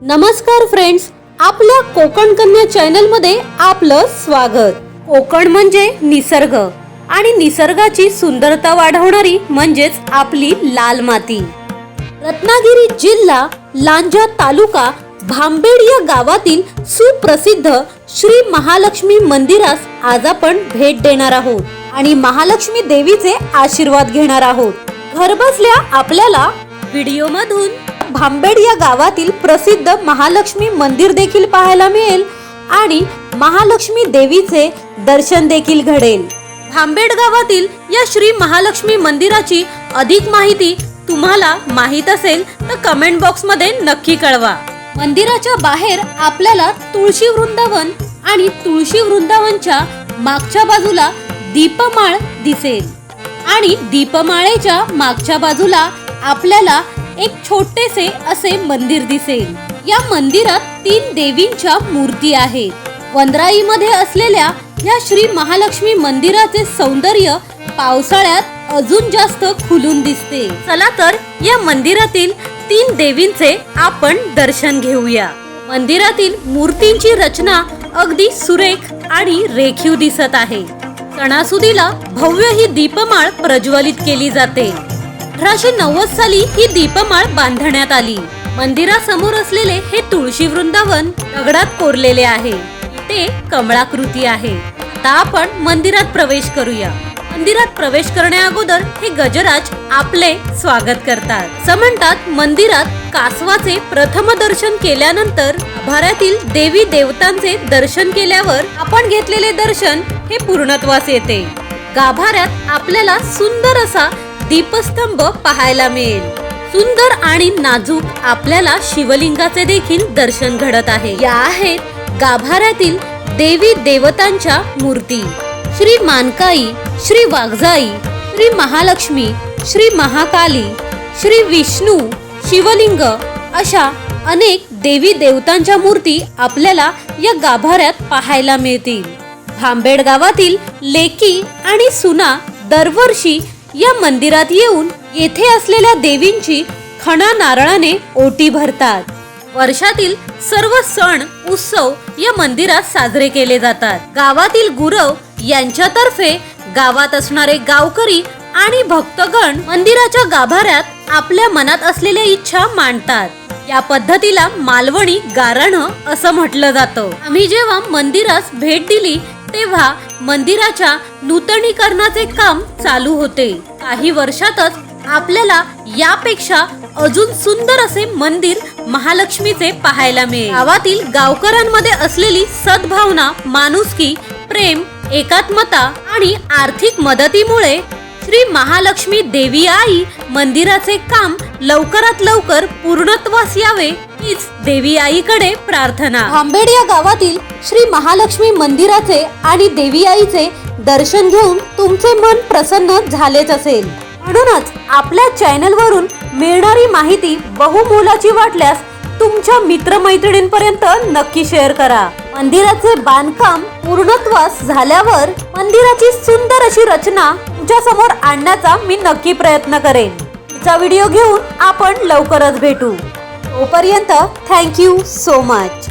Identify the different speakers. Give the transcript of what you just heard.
Speaker 1: नमस्कार फ्रेंड्स आपल्या कोकण कन्या चॅनलमध्ये आपलं स्वागत. कोकण म्हणजे निसर्ग आणि निसर्गाची सुंदरता वाढवणारी म्हणजेच आपली लाल माती. रत्नागिरी जिल्हा लांजा तालुका भांबेड या गावातील सुप्रसिद्ध श्री महालक्ष्मी मंदिरास आज आपण भेट देणार आहोत आणि महालक्ष्मी देवीचे आशीर्वाद घेणार आहोत. घरबसल्या आपल्याला व्हिडिओ मधून भांबेड या गावातील प्रसिद्ध महालक्ष्मी मंदिर देखील पाहायला मिळेल आणि महालक्ष्मी देवीचे दर्शन देखील घडेल. भांबेड गावातील या श्री महालक्ष्मी मंदिराची अधिक माहिती तुम्हाला माहीत असेल तर कमेंट बॉक्समध्ये नक्की कळवा. मंदिराच्या बाहेर आपल्याला तुळशी वृंदावन आणि तुळशी वृंदावनच्या मागच्या बाजूला दीपमाळ दिसेल. आणि दीपमाळेच्या मागच्या बाजूला आपल्याला एक छोटेसे असे मंदिर दिसेल. या मंदिरात तीन देवींच्या मूर्ती आहेत. वंदराईमध्ये असलेल्या या श्री महालक्ष्मी मंदिराचे सौंदर्य पावसाळ्यात अजून जास्त खुलून दिसते. चला तर या मंदिरातील तीन देवींचे आपण दर्शन घेऊया. मंदिरातील मूर्तींची रचना अगदी सुरेख आणि रेखीव दिसत आहे. सणासुदीला भव्य ही दीपमाळ प्रज्वलित केली जाते. अठराशे नव्वद साली ही दीपमाळ बांधण्यात आली. मंदिरासमोर असलेले हे तुळशी वृंदावन दगडात कोरलेले आहे. ते कमळाकृती आहे. आता आपण मंदिरात प्रवेश करूया. मंदिरात प्रवेश करण्या अगोदर हे गजराज आपले स्वागत करतात. असं म्हणतात मंदिरात कासवाचे प्रथम दर्शन केल्यानंतर आभाऱ्यातील देवी देवतांचे दर्शन केल्यावर आपण घेतलेले दर्शन हे पूर्णत्वास येते. गाभाऱ्यात आपल्याला सुंदर असा दीपस्तंभ पाहायला मिळेल. सुंदर आणि नाजूक आपल्याला शिवलिंगाचे देखील दर्शन घडत आहे. या आहेत गाभाऱ्यातील देवी देवतांच्या मूर्ती. श्री मानकाई श्री वाघजाई श्री महालक्ष्मी श्री महाकाली श्री विष्णू शिवलिंग अशा अनेक देवी देवतांच्या मूर्ती आपल्याला या गाभाऱ्यात पाहायला मिळतील. भांबेड गावातील लेकी आणि सुना दरवर्षी या मंदिरात येऊन येथे असलेल्या देवींची खणा नारळाने ओटी भरतात. वर्षातील सर्व सण उत्सव या मंदिरात साजरे केले जातात. गावातील गुरव यांच्यातर्फे गावात असणारे गावकरी आणि भक्तगण मंदिराच्या गाभाऱ्यात आपल्या मनात असलेल्या इच्छा मांडतात. या पद्धतीला मालवणी गारण असं म्हटलं जातं. आम्ही जेव्हा मंदिरास भेट दिली तेव्हा मंदिराच्या नूतनीकरणाचे काम चालू होते. काही वर्षातच आपल्याला यापेक्षा अजून सुंदर असे मंदिर महालक्ष्मीचे पाहायला मिळेल. गावातील गावकऱ्यांमध्ये असलेली सद्भावना माणुसकी प्रेम एकात्मता आणि आर्थिक मदतीमुळे श्री महालक्ष्मी देवी आई मंदिराचे काम लवकरात लवकर पूर्णत्वास यावे हीच देवी आईकडे प्रार्थना. आंबेड या गावातील श्री महालक्ष्मी मंदिराचे आणि देवी आईचे दर्शन घेऊन तुमचे मन प्रसन्न झालेच असेल. म्हणूनच आपल्या चॅनल वरून मिळणारी माहिती बहुमोलाची वाटल्यास तुमच्या मित्रमैत्रिणींपर्यंत नक्की शेअर करा. मंदिराचे बांधकाम पूर्णत्वास झाल्यावर मंदिराची सुंदर अशी रचना तुमच्यासमोर आणण्याचा मी नक्की प्रयत्न करेन. पुढचा व्हिडिओ घेऊन आपण लवकरच भेटू. तोपर्यंत थँक्यू सो मच.